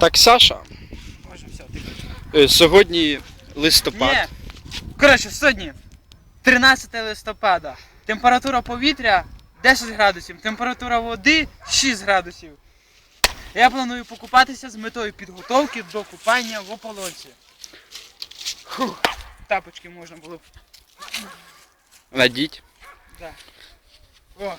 Так, Саша, Може, все, ти сьогодні листопад. Ні. Коротше, сьогодні 13 листопада. Температура повітря 10 градусів, температура води 6 градусів. Я планую покупатися з метою підготовки до купання в ополонці. Фух, тапочки можна було б. Надіть. Да. О.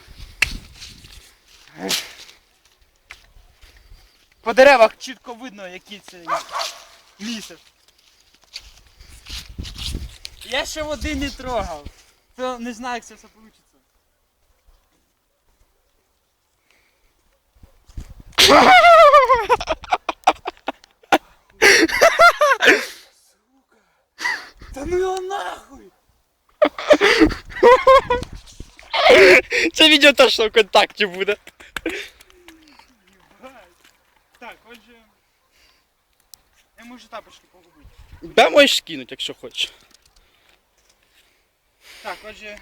По деревах чітко видно, який це місяць. Я ще води не трогав. То не знаю, як це все вийде. Та ну його нахуй! Це відео точно в контакті буде. Так, отже. Я можу тапочки погубити. Да, можеш скинути, якщо хочеш. Так, отже.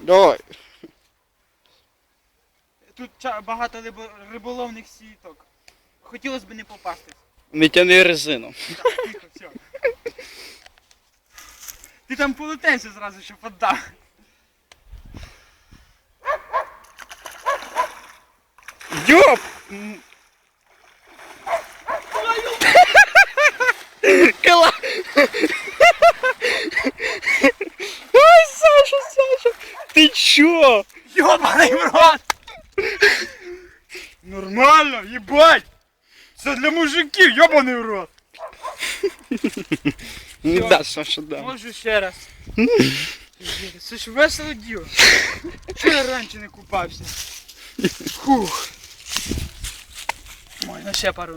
Давай. Тут ча- багато рибо- риболовних сіток. Хотілося б не попастись. Не тяни резину. Так, тихо, все. Ти там полетенся зразу, щоб поддав. Йоп! Кала! Ой, Саша, Саша! Ти чо? Йобаний в рот! Нормально, їбать! Це для мужиків, йобаний в рот! Ну да, Саша, да. Можу ще раз. Це ж весело діло. Чого я раніше не купався? Фух. Можна ще пару